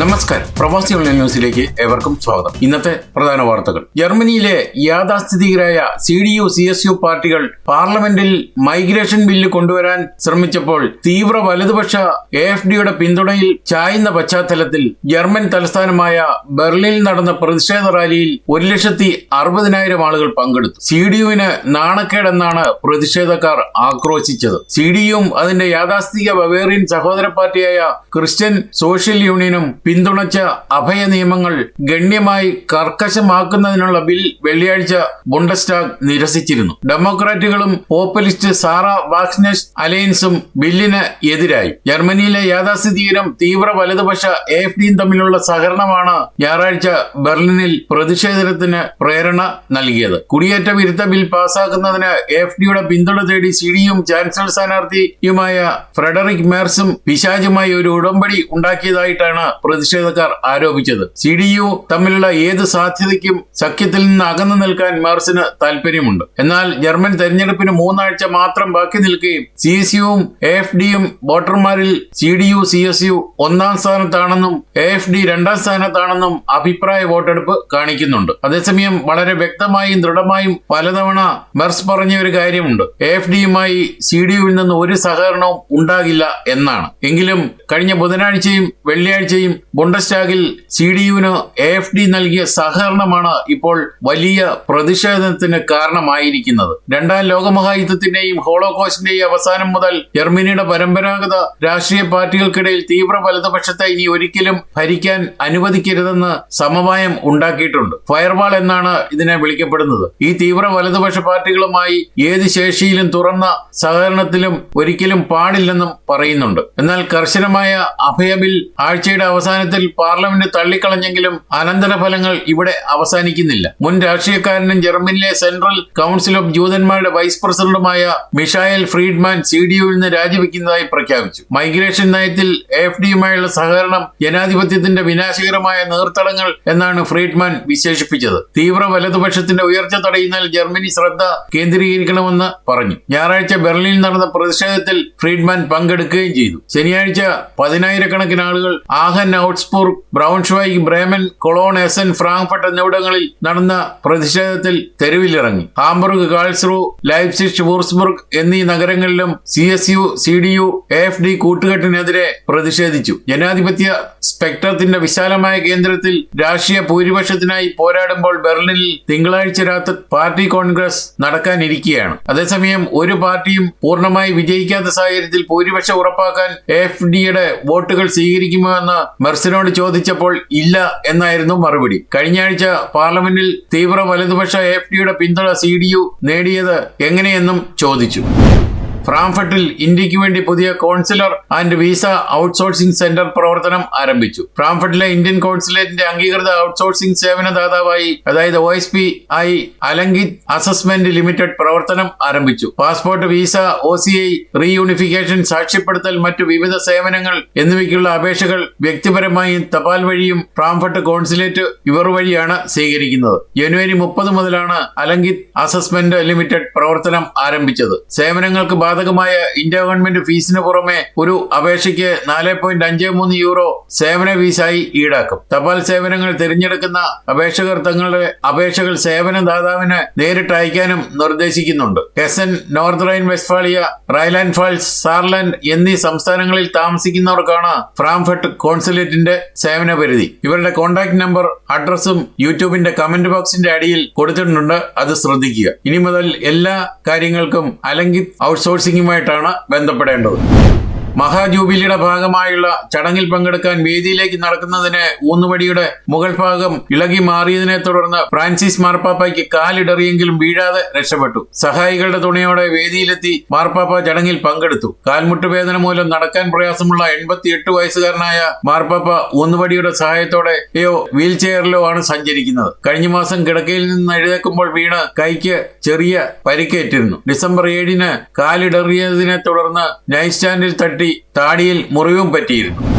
നമസ്കാരം. പ്രവാസി ഓൺലൈൻ ന്യൂസിലേക്ക് ഏവർക്കും സ്വാഗതം. ഇന്നത്തെ പ്രധാന വാർത്തകൾ. ജർമ്മനിയിലെ യാഥാസ്ഥിതികരായ C D U C S U പാർട്ടികൾ പാർലമെന്റിൽ മൈഗ്രേഷൻ ബില്ല് കൊണ്ടുവരാൻ ശ്രമിച്ചപ്പോൾ തീവ്ര വലതുപക്ഷ എ എഫ് ഡിയുടെ പിന്തുണയിൽ ചായുന്ന പശ്ചാത്തലത്തിൽ ജർമ്മൻ തലസ്ഥാനമായ ബെർലിനിൽ നടന്ന പ്രതിഷേധ റാലിയിൽ ഒരു ലക്ഷത്തി അറുപതിനായിരം ആളുകൾ പങ്കെടുത്തു. സി ഡി യുവിന് നാണക്കേടെന്നാണ് പ്രതിഷേധക്കാർ ആക്രോശിച്ചത്. സി ഡി യുവും അതിന്റെ യാഥാസ്ഥിതിക ബവേറിയൻ സഹോദര പാർട്ടിയായ ക്രിസ്ത്യൻ സോഷ്യൽ യൂണിയനും പിന്തുണച്ച അഭയ നിയമങ്ങൾ ഗണ്യമായി കർക്കശമാക്കുന്നതിനുള്ള ബിൽ വെള്ളിയാഴ്ച ബുണ്ടസ്റ്റാഗ് നിരസിച്ചിരുന്നു. ഡെമോക്രാറ്റുകളും പോപ്പുലിസ്റ്റ് സാറ വാക്സ്നെസ് അലയൻസും ബില്ലിന് എതിരായി. ജർമ്മനിയിലെ യാഥാസ്ഥിതികരും തീവ്ര വലതുപക്ഷ എഫ് ഡിയും തമ്മിലുള്ള സഹകരണമാണ് ഞായറാഴ്ച ബെർലിനിൽ പ്രതിഷേധത്തിന് പ്രേരണ നൽകിയത്. കുടിയേറ്റ വിരുദ്ധ ബിൽ പാസാക്കുന്നതിന് എഫ് ഡിയുടെ പിന്തുണ തേടി സിഡിയും ചാൻസലർ സ്ഥാനാർത്ഥിയുമായ ഫ്രെഡറിക് മേർസും പിശാജുമായി ഒരു ഉടമ്പടി ഉണ്ടാക്കിയതായിട്ടാണ് പ്രതിഷേധക്കാർ ആരോപിച്ചത്. സി ഡി യു തമ്മിലുള്ള ഏത് സാധ്യതയ്ക്കും സഖ്യത്തിൽ നിന്ന് അകന്നു നിൽക്കാൻ മാർസിന് താല്പര്യമുണ്ട് എന്നാൽ ജർമ്മൻ തെരഞ്ഞെടുപ്പിന് മൂന്നാഴ്ച മാത്രം ബാക്കി നിൽക്കുകയും സി എസ് യുവും എ എഫ് ഡിയും വോട്ടർമാരിൽ C D U C S U ഒന്നാം സ്ഥാനത്താണെന്നും എ എഫ് ഡി രണ്ടാം സ്ഥാനത്താണെന്നും അഭിപ്രായ വോട്ടെടുപ്പ് കാണിക്കുന്നുണ്ട്. അതേസമയം വളരെ വ്യക്തമായും ദൃഢമായും പലതവണ മെർസ് പറഞ്ഞ ഒരു കാര്യമുണ്ട്. എ എഫ് ഡിയുമായി സി ഡി യുവിൽ നിന്ന് ഒരു സഹകരണവും ഉണ്ടാകില്ല എന്നാണ്. എങ്കിലും കഴിഞ്ഞ ബുധനാഴ്ചയും വെള്ളിയാഴ്ചയും ബുണ്ടസ്റ്റാഗിൽ സി ഡി യുവിന് എ എഫ് ഡി നൽകിയ സഹകരണമാണ് ഇപ്പോൾ വലിയ പ്രതിഷേധത്തിന് കാരണമായിരിക്കുന്നത്. രണ്ടാം ലോകമഹായുദ്ധത്തിന്റെയും ഹോളോകോസ്റ്റിന്റെയും അവസാനം മുതൽ ജർമ്മനിയുടെ പരമ്പരാഗത രാഷ്ട്രീയ പാർട്ടികൾക്കിടയിൽ തീവ്ര വലതുപക്ഷത്തെ ഇനി ഒരിക്കലും ഭരിക്കാൻ അനുവദിക്കരുതെന്ന് സമവായം ഉണ്ടാക്കിയിട്ടുണ്ട്. ഫയർവാൾ എന്നാണ് ഇതിനെ വിളിക്കപ്പെടുന്നത്. ഈ തീവ്ര വലതുപക്ഷ പാർട്ടികളുമായി ഏത് ശേഷിയിലും തുറന്ന സഹകരണത്തിലും ഒരിക്കലും പാടില്ലെന്നും പറയുന്നുണ്ട്. എന്നാൽ കർശനമായ അഭയബിൽ ആഴ്ചയുടെ അവസാനത്തിൽ പാർലമെന്റ് തള്ളിക്കളഞ്ഞെങ്കിലും അനന്തരഫലങ്ങൾ ഇവിടെ അവസാനിക്കുന്നില്ല. മുൻ രാഷ്ട്രീയക്കാരനും ജർമ്മനിയിലെ സെൻട്രൽ കൗൺസിൽ ഓഫ് ജൂതന്മാരുടെ വൈസ് പ്രസിഡന്റുമായ മിഷായൽ ഫ്രീഡ്മാൻ സി ഡി യുവിൽ നിന്ന് രാജിവെക്കുന്നതായി പ്രഖ്യാപിച്ചു. മൈഗ്രേഷൻ നയത്തിൽ എഫ് ഡിയുമായുള്ള സഹകരണം ജനാധിപത്യത്തിന്റെ വിനാശകരമായ നീർത്തടങ്ങൾ എന്നാണ് ഫ്രീഡ്മാൻ വിശേഷിപ്പിച്ചത്. തീവ്ര വലതുപക്ഷത്തിന്റെ ഉയർച്ച തടയുന്നതിൽ ജർമ്മനി ശ്രദ്ധ കേന്ദ്രീകരിക്കണമെന്ന് പറഞ്ഞു. ഞായറാഴ്ച ബെർലിനിൽ നടന്ന പ്രതിഷേധത്തിൽ ഫ്രീഡ്മാൻ പങ്കെടുക്കുകയും ചെയ്തു. ശനിയാഴ്ച പതിനായിരക്കണക്കിന് ആളുകൾ Aachen Augsburg Braunschweig Bremen Cologne S Essen Frankfurt എന്നിവിടങ്ങളിൽ നടന്ന പ്രതിഷേധത്തിൽ തെരുവിലിറങ്ങി. ഹാംബർഗ് കാൾസ്രൂ ലൈപ്സിഷ് വൂർസ്ബർഗ് എന്നീ നഗരങ്ങളിലും C S U C D U F D കൂട്ടുകെട്ടിനെതിരെ പ്രതിഷേധിച്ചു. ജനാധിപത്യ സ്പെക്ട്രത്തിന്റെ വിശാലമായ കേന്ദ്രത്തിൽ രാഷ്ട്രീയ ഭൂരിപക്ഷത്തിനായി പോരാടുമ്പോൾ ബെർലിനിൽ തിങ്കളാഴ്ച രാത്രി പാർട്ടി കോൺഗ്രസ് നടക്കാനിരിക്കുകയാണ് അതേസമയം ഒരു പാർട്ടിയും പൂർണമായി വിജയിക്കാത്ത സാഹചര്യത്തിൽ ഭൂരിപക്ഷം ഉറപ്പാക്കാൻ എഫ് ഡിയുടെ വോട്ടുകൾ സ്വീകരിക്കുമോ എന്ന് മെർസിനോട് ചോദിച്ചപ്പോൾ ഇല്ല എന്നായിരുന്നു മറുപടി. കഴിഞ്ഞ ആഴ്ച പാർലമെന്റിൽ തീവ്ര വലതുപക്ഷ എഫ് ഡിയുടെ പിന്തുണ സി ഡി യു നേടിയത് എങ്ങനെയെന്നും ചോദിച്ചു. ഫ്രാങ്ക്ഫർട്ടിൽ ഇന്ത്യയ്ക്ക് വേണ്ടി പുതിയ consular and visa outsourcing centre പ്രവർത്തനം ആരംഭിച്ചു. ഫ്രാങ്ക്ഫർട്ടിലെ ഇന്ത്യൻ കോൺസുലേറ്റിന്റെ അംഗീകൃത ഔട്ട്സോഴ്സിംഗ് സേവന ദാതാവായി അതായത് ഒ എസ് പി ആയി അലങ്കിത് അസസ്മെന്റ് ലിമിറ്റഡ് പ്രവർത്തനം ആരംഭിച്ചു. Passport visa O C I reunification സാക്ഷ്യപ്പെടുത്തൽ മറ്റു വിവിധ സേവനങ്ങൾ എന്നിവയ്ക്കുള്ള അപേക്ഷകൾ വ്യക്തിപരമായും തപാൽ വഴിയും ഫ്രാങ്ക്ഫർട്ട് കോൺസുലേറ്റ് ഇവർ വഴിയാണ് സ്വീകരിക്കുന്നത്. ജനുവരി മുപ്പത് മുതലാണ് അലങ്കിത് അസസ്മെന്റ് ലിമിറ്റഡ് പ്രവർത്തനം ആരംഭിച്ചത്. സേവനങ്ങൾക്ക് ബാധകമായ ഇന്ത്യ ഗവൺമെന്റ് ഫീസിന് പുറമെ ഒരു അപേക്ഷയ്ക്ക് നാല് പോയിന്റ് അഞ്ച് മൂന്ന് യൂറോ സേവന ഫീസായി ഈടാക്കും. തപാൽ സേവനങ്ങൾ തിരഞ്ഞെടുക്കുന്ന അപേക്ഷകർ തങ്ങളുടെ അപേക്ഷകൾ സേവന ദാതാവിന് നേരിട്ട് അയക്കാനും നിർദ്ദേശിക്കുന്നുണ്ട്. Hessen North Rhine Westphalia Rheinland Pfalz Saarland എന്നീ സംസ്ഥാനങ്ങളിൽ താമസിക്കുന്നവർക്കാണ് ഫ്രാംഫർട്ട് കോൺസുലേറ്റിന്റെ സേവന പരിധി. ഇവരുടെ കോൺടാക്ട് നമ്പർ അഡ്രസ്സും യൂട്യൂബിന്റെ കമന്റ് ബോക്സിന്റെ അടിയിൽ കൊടുത്തിട്ടുണ്ട്. അത് ശ്രദ്ധിക്കുക. ഇനി മുതൽ എല്ലാ കാര്യങ്ങൾക്കും അലങ്കിത് ഔട്ട്സോഴ്സിംഗുമായിട്ടാണ് ബന്ധപ്പെടേണ്ടത്. മഹാജൂബിലിയുടെ ഭാഗമായുള്ള ചടങ്ങിൽ പങ്കെടുക്കാൻ വേദിയിലേക്ക് നടക്കുന്നതിന് ഊന്നുവടിയുടെ മുകൾ ഭാഗം ഇളകി മാറിയതിനെ തുടർന്ന് ഫ്രാൻസിസ് മാർപ്പാപ്പയ്ക്ക് കാലിടറിയെങ്കിലും വീഴാതെ രക്ഷപ്പെട്ടു. സഹായികളുടെ തുണയോടെ വേദിയിലെത്തി മാർപ്പാപ്പ ചടങ്ങിൽ പങ്കെടുത്തു. കാൽമുട്ട് വേദന മൂലം നടക്കാൻ പ്രയാസമുള്ള എൺപത്തിയെട്ട് വയസ്സുകാരനായ മാർപ്പാപ്പ ഊന്നുവടിയുടെ സഹായത്തോടെ യോ വീൽ ചെയറിലോ ആണ് സഞ്ചരിക്കുന്നത്. കഴിഞ്ഞ മാസം കിടക്കയിൽ നിന്ന് എഴുതേക്കുമ്പോൾ വീണ് കൈക്ക് ചെറിയ പരിക്കേറ്റിരുന്നു. ഡിസംബർ ഏഴിന് കാലിടറിയതിനെ തുടർന്ന് നൈറ്റ് സ്റ്റാൻഡിൽ തട്ടി தாடியில் முறிவும் பற்றியிருக்கும்.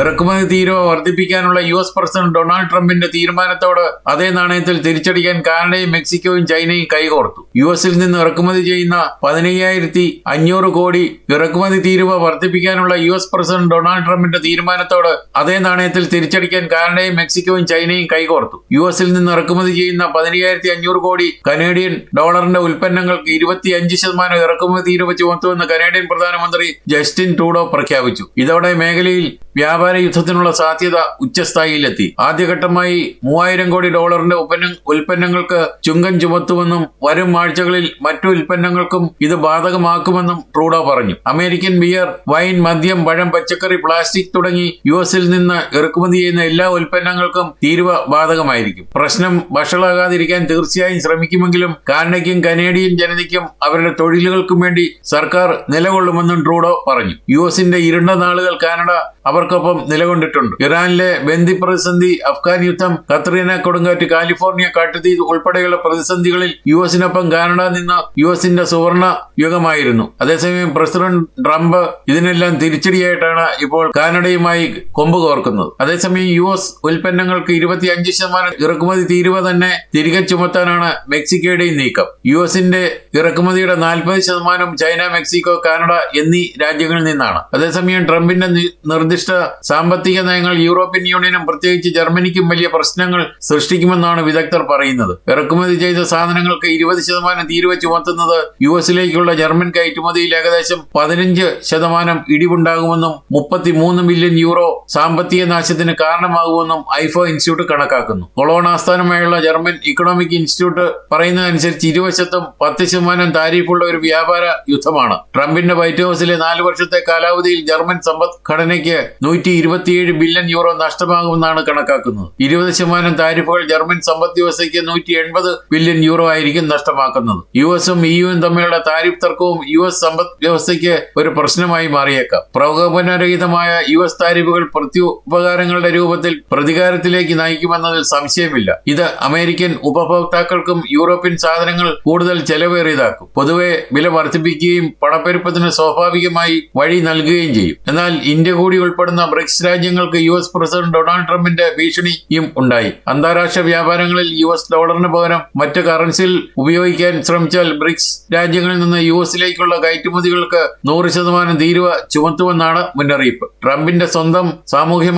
ഇറക്കുമതി തീരുവ വർദ്ധിപ്പിക്കാനുള്ള യു എസ് പ്രസിഡന്റ് ഡൊണാൾഡ് ട്രംപിന്റെ തീരുമാനത്തോട് അതേ നാണയത്തിൽ തിരിച്ചടിക്കാൻ കാനഡയും മെക്സിക്കോയും ചൈനയും കൈകോർത്തു. യു എസിൽ നിന്ന് ഇറക്കുമതി ചെയ്യുന്ന പതിനയ്യായിരത്തി അഞ്ഞൂറ് കോടി ഇറക്കുമതി തീരുവ വർദ്ധിപ്പിക്കാനുള്ള യു എസ് പ്രസിഡന്റ് ഡൊണാൾഡ് ട്രംപിന്റെ തീരുമാനത്തോട് അതേ നാണയത്തിൽ തിരിച്ചടിക്കാൻ കാനഡയും മെക്സിക്കോയും ചൈനയും കൈകോർത്തു. യു എസിൽ നിന്ന് ഇറക്കുമതി ചെയ്യുന്ന പതിനയ്യായിരത്തി അഞ്ഞൂറ് കോടി കനേഡിയൻ ഡോളറിന്റെ ഉൽപ്പന്നങ്ങൾക്ക് ഇരുപത്തി അഞ്ച് ശതമാനം ഇറക്കുമതി തീരുവ ചുമത്തുമെന്ന് കനേഡിയൻ പ്രധാനമന്ത്രി ജസ്റ്റിൻ ട്രൂഡോ പ്രഖ്യാപിച്ചു. ഇതോടെ മേഖലയിൽ വ്യാപാര യുദ്ധത്തിനുള്ള സാധ്യത ഉച്ചസ്ഥായിയിലെത്തി. ആദ്യഘട്ടമായി മൂവായിരം കോടി ഡോളറിന്റെ ഉൽപ്പന്ന ഉൽപ്പന്നങ്ങൾക്ക് ചുങ്കം ചുമത്തുമെന്നും വരും ആഴ്ചകളിൽ മറ്റു ഉൽപ്പന്നങ്ങൾക്കും ഇത് ബാധകമാക്കുമെന്നും ട്രൂഡോ പറഞ്ഞു. അമേരിക്കൻ ബിയർ വൈൻ മദ്യം പഴം പച്ചക്കറി പ്ലാസ്റ്റിക് തുടങ്ങി യു എസിൽ നിന്ന് ഇറക്കുമതി ചെയ്യുന്ന എല്ലാ ഉൽപ്പന്നങ്ങൾക്കും തീരുവ ബാധകമായിരിക്കും. പ്രശ്നം വഷളാകാതിരിക്കാൻ തീർച്ചയായും ശ്രമിക്കുമെങ്കിലും കാനഡയ്ക്കും കനേഡിയൻ ജനതയ്ക്കും അവരുടെ തൊഴിലുകൾക്കും വേണ്ടി സർക്കാർ നിലകൊള്ളുമെന്നും ട്രൂഡോ പറഞ്ഞു. യു എസിന്റെ ഇരുണ്ട നാളുകൾ കാനഡ അവർക്കൊപ്പം നിലകൊണ്ടിട്ടുണ്ട്. ഇറാനിലെ ബന്ദി പ്രതിസന്ധി അഫ്ഗാൻ യുദ്ധം കത്രീന കൊടുങ്കാറ്റ് കാലിഫോർണിയ കാട്ടുതീ ഉൾപ്പെടെയുള്ള പ്രതിസന്ധികളിൽ യു എസിനൊപ്പം കാനഡ നിന്ന യു എസിന്റെ സുവർണ യുഗമായിരുന്നു. അതേസമയം പ്രസിഡന്റ് ട്രംപ് ഇതിനെല്ലാം തിരിച്ചടിയായിട്ടാണ് ഇപ്പോൾ കാനഡയുമായി കൊമ്പ് കോർക്കുന്നത്. അതേസമയം യു എസ് ഉൽപ്പന്നങ്ങൾക്ക് ഇരുപത്തിയഞ്ച് ശതമാനം ഇറക്കുമതി തീരുവ തന്നെ തിരികെ ചുമത്താനാണ് മെക്സിക്കോയുടെയും നീക്കം. യു എസിന്റെ ഇറക്കുമതിയുടെ നാൽപ്പത് ശതമാനം ചൈന മെക്സിക്കോ കാനഡ എന്നീ രാജ്യങ്ങളിൽ നിന്നാണ്. അതേസമയം ട്രംപിന്റെ നിർദ്ദിഷ്ട സാമ്പത്തിക നയങ്ങൾ യൂറോപ്യൻ യൂണിയനും പ്രത്യേകിച്ച് ജർമ്മനിക്കും വലിയ പ്രശ്നങ്ങൾ സൃഷ്ടിക്കുമെന്നാണ് വിദഗ്ധർ പറയുന്നത്. ഇറക്കുമതി ചെയ്ത സാധനങ്ങൾക്ക് ഇരുപത് ശതമാനം തീരുവ ചുമത്തുന്നത് യു എസിലേക്കുള്ള ജർമ്മൻ കയറ്റുമതിയിൽ ഏകദേശം പതിനഞ്ച് ശതമാനം ഇടിവുണ്ടാകുമെന്നും മുപ്പത്തിമൂന്ന് മില്യൺ യൂറോ സാമ്പത്തിക നാശത്തിന് കാരണമാകുമെന്നും ഐഫോ ഇൻസ്റ്റിറ്റ്യൂട്ട് കണക്കാക്കുന്നു. കൊളോൺ ആസ്ഥാനമായുള്ള ജർമ്മൻ ഇക്കണോമിക് ഇൻസ്റ്റിറ്റ്യൂട്ട് പറയുന്നതനുസരിച്ച് ഇരുവശത്തും പത്ത് ശതമാനം താരിഫുള്ള ഒരു വ്യാപാര യുദ്ധമാണ്. ട്രംപിന്റെ വൈറ്റ് ഹൌസിലെ നാല് വർഷത്തെ കാലാവധിയിൽ ജർമ്മൻ സമ്പദ്ഘടനയ്ക്ക് നൂറ്റി ഇരുപത്തിയേഴ് ബില്യൺ യൂറോ നഷ്ടമാകുമെന്നാണ് കണക്കാക്കുന്നത്. ഇരുപത് ശതമാനം താരിഫുകൾ ജർമ്മൻ സമ്പദ് വ്യവസ്ഥയ്ക്ക് നൂറ്റി എൺപത് ബില്യൺ യൂറോ ആയിരിക്കും നഷ്ടമാക്കുന്നത്. യു എസും ഇയുവും തമ്മിലുള്ള താരിഫ് തർക്കവും യു എസ് സമ്പദ് വ്യവസ്ഥയ്ക്ക് ഒരു പ്രശ്നമായി മാറിയേക്കാം. പ്രകോപനരഹിതമായ യു എസ് താരിഫുകൾ പ്രത്യുപകാരങ്ങളുടെ രൂപത്തിൽ പ്രതികാരത്തിലേക്ക് നയിക്കുമെന്നതിൽ സംശയമില്ല. ഇത് അമേരിക്കൻ ഉപഭോക്താക്കൾക്കും യൂറോപ്യൻ സാധനങ്ങൾ കൂടുതൽ ചെലവേറിയതാക്കും. പൊതുവെ വില വർദ്ധിപ്പിക്കുകയും പണപ്പെരുപ്പത്തിന് സ്വാഭാവികമായി വഴി നൽകുകയും ചെയ്യും. എന്നാൽ ഇന്ത്യ കൂടി ഉൾപ്പെടുന്ന ബ്രിക്സ് രാജ്യങ്ങൾക്ക് യു എസ് പ്രസിഡന്റ് ഡൊണാൾഡ് ട്രംപിന്റെ ഭീഷണിയും ഉണ്ടായി. അന്താരാഷ്ട്ര വ്യാപാരങ്ങളിൽ യു എസ് ഡോളറിന് പകരം മറ്റ് കറൻസിയിൽ ഉപയോഗിക്കാൻ ശ്രമിച്ചാൽ ബ്രിക്സ് രാജ്യങ്ങളിൽ നിന്ന് യു എസിലേക്കുള്ള കയറ്റുമതികൾക്ക് നൂറ് ശതമാനം തീരുവ ചുമത്തുമെന്നാണ് മുന്നറിയിപ്പ്. ട്രംപിന്റെ സ്വന്തം സാമൂഹ്യ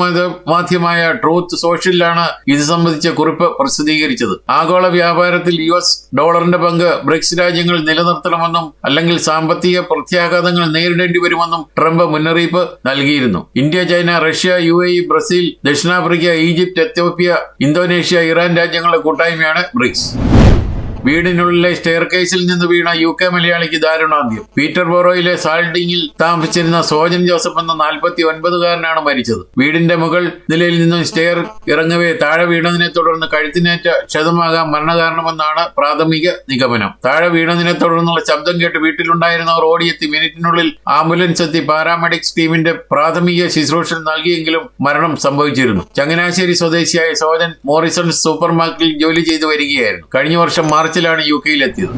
മാധ്യമമായ ട്രൂത്ത് സോഷ്യലിലാണ് ഇത് സംബന്ധിച്ച കുറിപ്പ് പ്രസിദ്ധീകരിച്ചത്. ആഗോള വ്യാപാരത്തിൽ യു എസ് ഡോളറിന്റെ പങ്ക് ബ്രിക്സ് രാജ്യങ്ങൾ നിലനിർത്തണമെന്നും അല്ലെങ്കിൽ സാമ്പത്തിക പ്രത്യാഘാതങ്ങൾ നേരിടേണ്ടി വരുമെന്നും ട്രംപ് മുന്നറിയിപ്പ് നൽകിയിരുന്നു. India China Russia U A Brazil ദക്ഷിണാഫ്രിക്ക ഈജിപ്ത് എത്യോപ്യ ഇന്തോനേഷ്യ ഇറാൻ രാജ്യങ്ങളുടെ കൂട്ടായ്മയാണ് ബ്രിക്സ്. വീടിനുള്ളിലെ സ്റ്റെയർ കേസിൽ നിന്ന് വീണ യു കെ മലയാളിക്ക് ദാരുണാന്ത്യം. പീറ്റർ ബോറോയിലെ സാൾഡിങ്ങിൽ താമസിച്ചിരുന്ന സോജൻ ജോസഫ് എന്ന നാൽപ്പത്തി ഒൻപതുകാരനാണ് മരിച്ചത്. വീടിന്റെ മുകൾ നിലയിൽ നിന്നും സ്റ്റെയർ ഇറങ്ങവേ താഴെ വീണതിനെ തുടർന്ന് കഴുത്തിനേറ്റ ക്ഷതമാകാൻ മരണകാരണമെന്നാണ് പ്രാഥമിക നിഗമനം. താഴെ വീണതിനെ തുടർന്നുള്ള ശബ്ദം കേട്ട് വീട്ടിലുണ്ടായിരുന്നവർ ഓടിയെത്തി മിനിറ്റിനുള്ളിൽ ആംബുലൻസ് എത്തി പാരാമെഡിക്സ് ടീമിന്റെ പ്രാഥമിക ശുശ്രൂഷ നൽകിയെങ്കിലും മരണം സംഭവിച്ചിരുന്നു. ചങ്ങനാശ്ശേരി സ്വദേശിയായ സോജൻ മോറിസൺ സൂപ്പർ മാർക്കറ്റിൽ ജോലി ചെയ്തു വരികയായിരുന്നു. കഴിഞ്ഞ വർഷം മാർച്ചിലാണ് യു കെയിലെത്തിയത്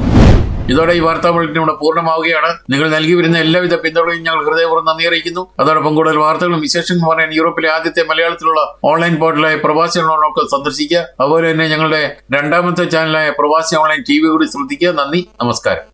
ഇതോടെ ഈ വാർത്താ ബുള്ളറ്റിൻ ഇവിടെ പൂർണമാവുകയാണ്. നിങ്ങൾ നൽകി വരുന്ന എല്ലാവിധ പിന്തുണയും ഞങ്ങൾ ഹൃദയപൂർവം നന്ദി അറിയിക്കുന്നു. അതോടൊപ്പം കൂടുതൽ വാർത്തകളും വിശേഷങ്ങളും പറയാൻ യൂറോപ്പിലെ ആദ്യത്തെ മലയാളത്തിലുള്ള ഓൺലൈൻ പോർട്ടലായ പ്രവാസി ഓൺലൈനൊക്കെ സന്ദർശിക്കുക. അതുപോലെ തന്നെ ഞങ്ങളുടെ രണ്ടാമത്തെ ചാനലായ പ്രവാസി ഓൺലൈൻ ടി വി കൂടി ശ്രദ്ധിക്കുക. നന്ദി. നമസ്കാരം.